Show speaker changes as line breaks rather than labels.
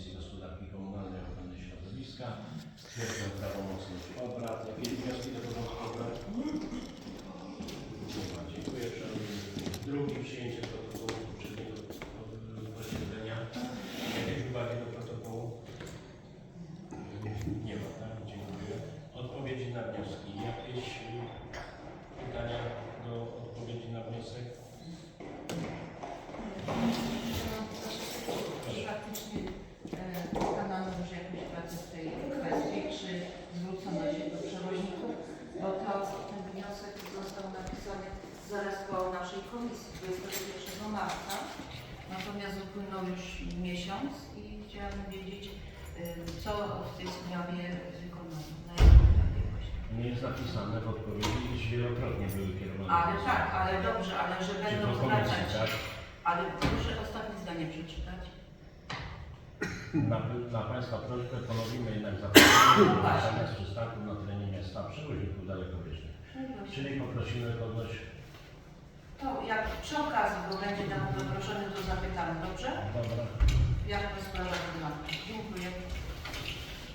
Komisji Gospodarki Komunalnej Ochrony Środowiska. Stwierdzam prawomocność obrad. Jakieś wnioski do porządku obrad? Dziękuję. Przechodzimy. Drugi przyjęcie protokołu poprzedniego posiedzenia. Jakieś uwagi do protokołu? Nie ma, tak? Dziękuję. Odpowiedzi na wnioski. Jakieś y, pytania do odpowiedzi na wniosek?
Czy faktycznie e, wykonano już jakąś pracę w tej kwestii, czy zwrócono się do przewoźników? Bo to ten wniosek napisany zaraz po naszej komisji 21 marca. Natomiast upłynął już miesiąc i chciałabym wiedzieć, e, co w tej sprawie wykonano. Na jakim etapie właśnie.
Nie jest napisane w odpowiedzi, iż wielokrotnie były kierowane.
Ale tak, ale dobrze, ale że będą
do komisji,
zwracać.
tak?
Ale proszę ostatnie zdanie przeczytać.
Na, na Państwa prośbę ponowimy jednak zaproszenie do przystanku na terenie miasta przewoźników dalekobieżnych. Czyli poprosimy kogoś,
To jak przy okazji, bo będzie nam zaproszony do zapytania, dobrze?
dobra,
Jak to sprawa wygląda? Dziękuję.